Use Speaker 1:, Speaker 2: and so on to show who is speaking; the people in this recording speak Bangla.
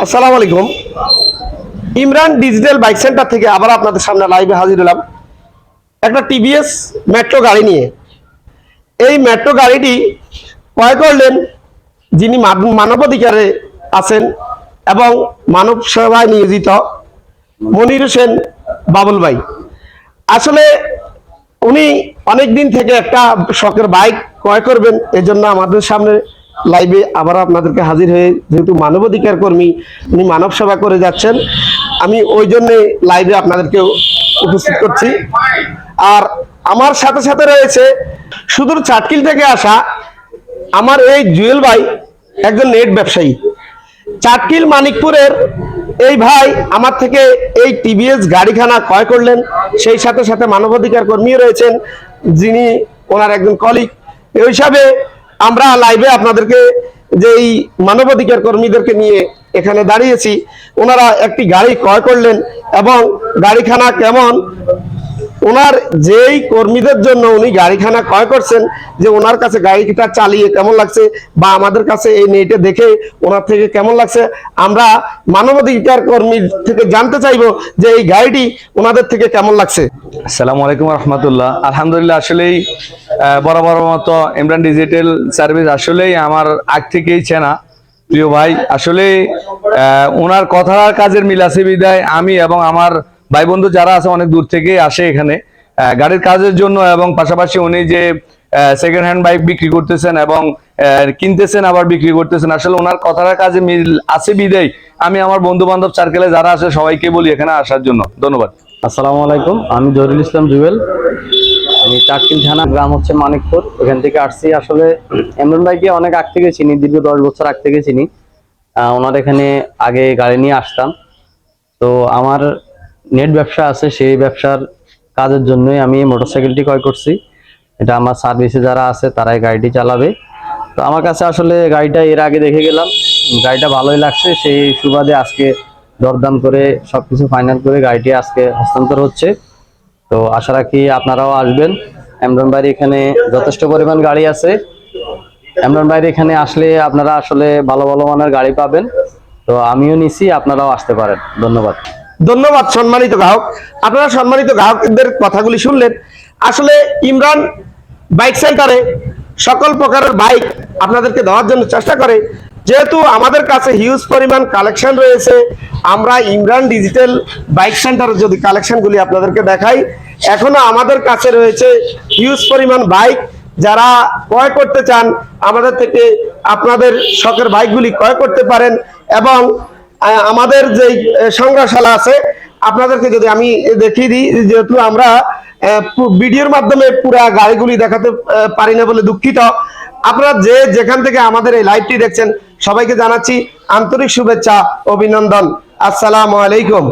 Speaker 1: আসসালামু আলাইকুম। ইমরান ডিজিটাল বাইক সেন্টার থেকে আবার আপনাদের সামনে লাইভে হাজির হলাম। একটা টিভিএস মেট্রো গাড়ি নিয়ে। এই মেট্রো গাড়িটি ক্রয় করলেন যিনি মান- মানবাধিকারে আছেন এবং মানব সেবায় নিয়োজিত মনির হোসেন বাবুল ভাই। আসলে উনি অনেক দিন থেকে একটা শখের বাইক ক্রয় করবেন, এজন্য আমাদের সামনে লাইভে আবার আপনাদেরকে হাজির হয়ে যেহেতু মানবাধিকার কর্মী, উনি মানব সেবা করে যাচ্ছেন। আমি ওই জন্যে লাইভে আপনাদেরকে উপস্থিত করছি। আর আমার সাথে সাথে রয়েছে সুদূর চাটকিল থেকে আসা আমার এই জুয়েল ভাই, একজন নেট ব্যবসায়ী। চাটকিল মানিকপুরের এই ভাই আমার থেকে এই টিভিএস গাড়িখানা ক্রয় করলেন। সেই সাথে সাথে মানবাধিকার কর্মীও রয়েছেন, যিনি ওনার একজন কলিগ এই হিসাবে আমরা লাইভে আপনাদেরকে যে এই মানবাধিকার কর্মীদেরকে নিয়ে এখানে দাঁড়িয়েছি, ওনারা একটি গাড়ি ক্রয় করলেন এবং গাড়িখানা কেমন? ওনার যেই কর্মীদের জন্য উনি গাড়িখানা ক্রয় করছেন, যে ওনার কাছে গাড়িটা চালিয়ে কেমন লাগছে বা আমাদের কাছে এই নেটে দেখে ওনার থেকে কেমন লাগছে, আমরা মানবাধিকার কর্মী থেকে জানতে চাইব যে এই গাড়িটি ওনাদের থেকে কেমন লাগছে।
Speaker 2: আসসালামু আলাইকুম রহমতুল্লাহ। আলহামদুলিল্লাহ, আসলেই বরাবর মতো ইমরান ডিজিটাল সার্ভিস আসলেই আমার আগ থেকেই চেনা, প্রিয় ভাই। আসলে ওনার কথার কাজের মিল আছে বিদায়। আমি এবং আমার ভাই বন্ধু যারা আছে অনেক দূর থেকে আসে এখানে। গাড়ির কাজের জন্য এবং পাশাপাশি উনি যে সেকেন্ড হ্যান্ড বাইক বিক্রি করতেছেন এবং কিনতেছেন, আবার বিক্রি করতেছেন, আসলে ওনার কথার কাজে মিল আছে বিদায়। আমি আমার বন্ধু বান্ধব সার্কেলে যারা আছে সবাইকে বলি এখানে আসার জন্য। ধন্যবাদ।
Speaker 3: আসসালামু আলাইকুম, আমি জহিরুল ইসলাম জুয়েল। আমি চাটকিল থানা, গ্রাম হচ্ছে মানিকপুর। ওখান থেকে আসছি আসলে এমরান ভাইকে অনেক আগ থেকে চিনি, দীর্ঘ দশ বছর আগ থেকে চিনি। ওনার এখানে আগে গাড়ি নিয়ে আসতাম। তো আমার নেট ব্যবসা আছে, সেই ব্যবসার কাজের জন্যই আমি মোটরসাইকেলটি ক্রয় করছি। এটা আমার সার্ভিসে যারা আছে, তারাই গাড়িটি চালাবে। তো আমার কাছে আসলে গাড়িটা এর আগে দেখে গেলাম। গাড়িটা ভালোই লাগছে, সেই সুবাদে আজকে দরদাম করে সবকিছু ফাইনাল করে গাড়িটি আজকে হস্তান্তর হচ্ছে। তো আশা রাখি আপনারাও আসবেন। এমরন বাইরে এখানে যথেষ্ট পরিমাণ গাড়ি আছে। এমরন বাইরে এখানে আসলে আপনারা আসলে ভালো ভালো মানের গাড়ি পাবেন। তো আমিও নিছি, আপনারাও আসতে পারেন। ধন্যবাদ।
Speaker 1: ধন্যবাদ সম্মানিত গ্রাহক। আপনারা সম্মানিত গ্রাহকদের কথাগুলি শুনলেন। আসলে ইমরান বাইক সেন্টারে সকল প্রকারের বাইক আপনাদেরকে দেওয়ার জন্য চেষ্টা করে। যেহেতু আমাদের কাছে হিউজ পরিমাণ কালেকশন রয়েছে, আমরা ইমরান ডিজিটাল বাইক সেন্টারের যদি কালেকশনগুলি আপনাদেরকে দেখাই, এখনও আমাদের কাছে রয়েছে হিউজ পরিমাণ বাইক যারা ক্রয় করতে চান, আমাদের থেকে আপনাদের শখের বাইকগুলি ক্রয় করতে পারেন এবং আমাদের যে সংগ্রহশালা আছে, আপনাদেরকে যদি আমি দেখিয়ে দিই, যেহেতু আমরা ভিডিওর মাধ্যমে পুরা গাড়িগুলি দেখাতে পারি না বলে দুঃখিত। আপনারা যে যেখান থেকে আমাদের এই লাইভটি দেখছেন, সবাইকে জানাচ্ছি আন্তরিক শুভেচ্ছা, অভিনন্দন। আসসালামু আলাইকুম।